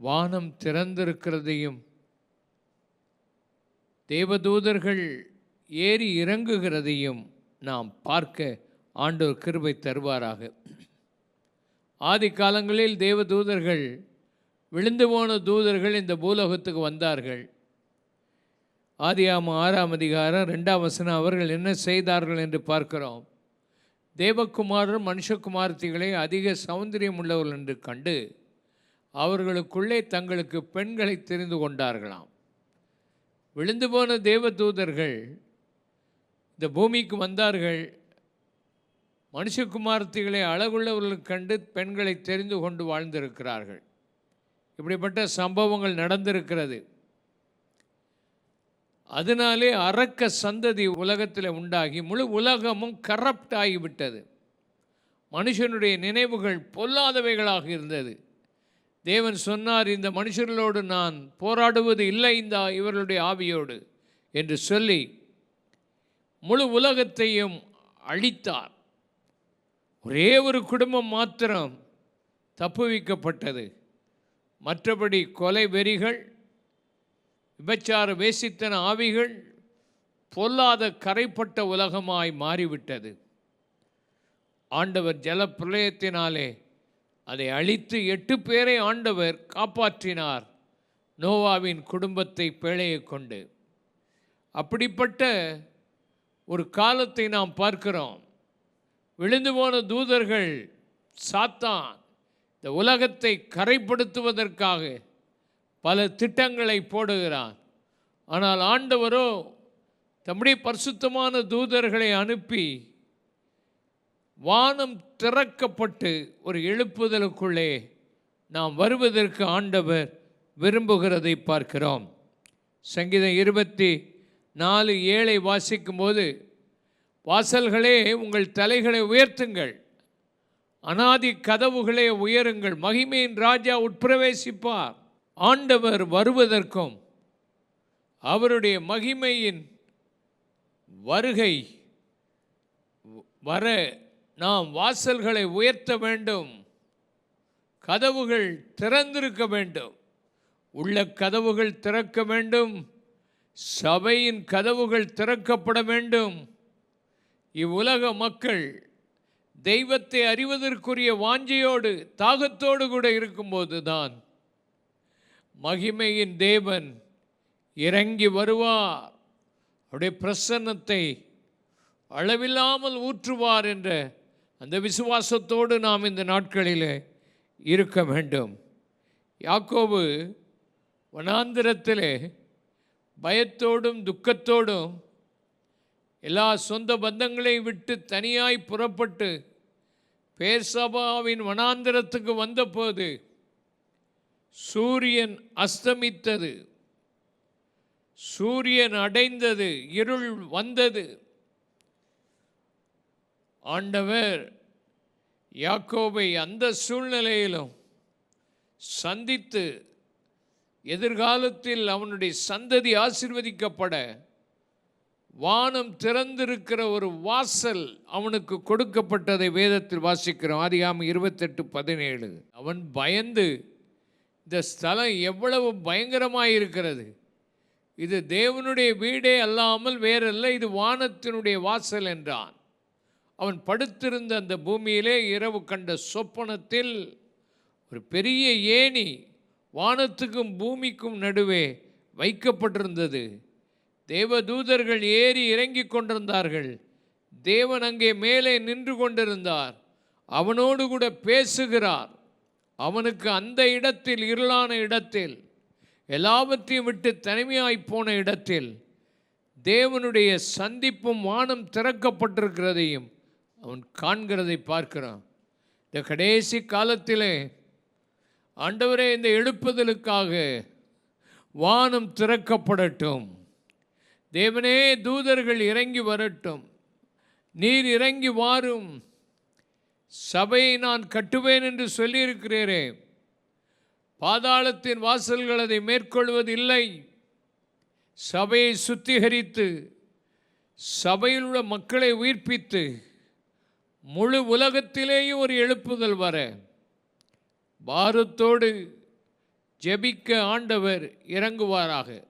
வானம் திறந்திருக்கிறதையும் தேவதூதர்கள் ஏறி இறங்குகிறதையும் நாம் பார்க்க ஆண்டோர் கிருபை தருவாராக. ஆதி காலங்களில் தேவதூதர்கள் விழுந்து போன தூதர்கள் இந்த பூலோகத்துக்கு வந்தார்கள். ஆதியாம ஆறாம் அதிகாரம் ரெண்டாம் வசனம் அவர்கள் என்ன செய்தார்கள் என்று பார்க்கிறோம். தேவகுமாரர் மனுஷகுமார்த்திகளை அதிக சௌந்தரியம் உள்ளவர்கள் என்று கண்டு அவர்களுக்குள்ளே தங்களுக்கு பெண்களை தெரிந்து கொண்டார்களாம். விழுந்து போன தேவதூதர்கள் இந்த பூமிக்கு வந்தார்கள். மனுஷகுமார்த்திகளை அழகுள்ளவர்களுக்கு கண்டு பெண்களை தெரிந்து கொண்டு வாழ்ந்திருக்கிறார்கள். இப்படிப்பட்ட சம்பவங்கள் நடந்திருக்கிறது. அதனாலே அரக்க சந்ததி உலகத்தில் உண்டாகி முழு உலகமும் கரப்ட் ஆகிவிட்டது. மனுஷனுடைய நினைவுகள் பொல்லாதவைகளாக இருந்தது. தேவன் சொன்னார் இந்த மனுஷர்களோடு நான் போராடுவது இல்லை இந்த இவர்களுடைய ஆவியோடு என்று சொல்லி முழு உலகத்தையும் அழித்தார். ஒரே ஒரு குடும்பம் மாத்திரம் தப்புவிக்கப்பட்டது. மற்றபடி கொலை வெறிகள் விபச்சார வேசித்தன ஆவிகள் பொல்லாத கரைப்பட்ட உலகமாய் மாறிவிட்டது. ஆண்டவர் ஜல பிரளயத்தினாலே அதை அழித்து எட்டு பேரை ஆண்டவர் காப்பாற்றினார். நோவாவின் குடும்பத்தை பேழையை கொண்டு. அப்படிப்பட்ட ஒரு காலத்தை நாம் பார்க்கிறோம். விழுந்து போன தூதர்கள் சாத்தான் இந்த உலகத்தை கரைப்படுத்துவதற்காக பல திட்டங்களை போடுகிறான். ஆனால் ஆண்டவரோ தம்முடைய பரிசுத்தமான தூதர்களை அனுப்பி வானம் திறக்கப்பட்டு ஒரு எழுப்புதலுக்குள்ளே நாம் வருவதற்கு ஆண்டவர் விரும்புகிறதை பார்க்கிறோம். சங்கீதம் இருபத்தி நாலு ஏழை வாசிக்கும்போது வாசல்களே உங்கள் தலைகளை உயர்த்துங்கள். அனாதி கதவுகளே உயருங்கள். மகிமையின் ராஜா உட்பிரவேசிப்பார். ஆண்டவர் வருவதற்கும் அவருடைய மகிமையின் வருகை வர நாம் வாசல்களை உயர்த்த வேண்டும். கதவுகள் திறந்திருக்க வேண்டும். உள்ள கதவுகள் திறக்க வேண்டும். சபையின் கதவுகள் திறக்கப்பட வேண்டும். இவ்வுலக மக்கள் தெய்வத்தை அறிவதற்குரிய வாஞ்சையோடு தாகத்தோடு கூட இருக்கும்போது தான் மகிமையின் தேவன் இறங்கி வருவார். அவருடைய பிரசன்னத்தை அளவில்லாமல் ஊற்றுவார் என்ற அந்த விசுவாசத்தோடு நாம் இந்த நாட்களில் இருக்க வேண்டும். யாக்கோபு வனாந்திரத்தில் பயத்தோடும் துக்கத்தோடும் எல்லா சொந்த பந்தங்களையும் விட்டு தனியாய் புறப்பட்டு பேர்சபாவின் வனாந்திரத்துக்கு வந்தபோது சூரியன் அஸ்தமித்தது. சூரியன் அடைந்தது இருள் வந்தது. ஆண்டவர் யாக்கோபை அந்த சூழ்நிலையிலும் சந்தித்து எதிர்காலத்தில் அவனுடைய சந்ததி ஆசிர்வதிக்கப்பட வானம் திறந்திருக்கிற ஒரு வாசல் அவனுக்கு கொடுக்கப்பட்டதை வேதத்தில் வாசிக்கிறோம். ஆதியாம இருபத்தெட்டு பதினேழு. அவன் பயந்து இந்த ஸ்தலம் எவ்வளவு பயங்கரமாக இருக்கிறது. இது தேவனுடைய வீடே அல்லாமல் வேறல்ல இது வானத்தினுடைய வாசல் என்றான். அவன் படுத்திருந்த அந்த பூமியிலே இரவு கண்ட சொப்பனத்தில் ஒரு பெரிய ஏணி வானத்துக்கும் பூமிக்கும் நடுவே வைக்கப்பட்டிருந்தது. தேவதூதர்கள் ஏறி இறங்கி கொண்டிருந்தார்கள். தேவன் அங்கே மேலே நின்று கொண்டிருந்தார். அவனோடு கூட பேசுகிறார். அவனுக்கு அந்த இடத்தில் இருளான இடத்தில் எல்லாவற்றையும் விட்டு தனிமையாய் போன இடத்தில் தேவனுடைய சந்திப்பும் வானம் திறக்கப்பட்டிருக்கிறதையும் அவன் காண்கிறதை பார்க்கிறான். இந்த கடைசி காலத்திலே ஆண்டவரே இந்த எழுப்புதலுக்காக வானம் திறக்கப்படட்டும். தேவனே தூதர்கள் இறங்கி வரட்டும். நீர் இறங்கி வாரும். சபையை நான் கட்டுவேன் என்று சொல்லியிருக்கிறீரே பாதாளத்தின் வாசல்கள் அதை மேற்கொள்வதில்லை. சபையை சுத்திகரித்து சபையில் உள்ள மக்களை உயிர்ப்பித்து முழு உலகத்திலேயும் ஒரு எழுப்புதல் வர. பாரத்தோடு ஜெபிக்க ஆண்டவர் இறங்குவாராக.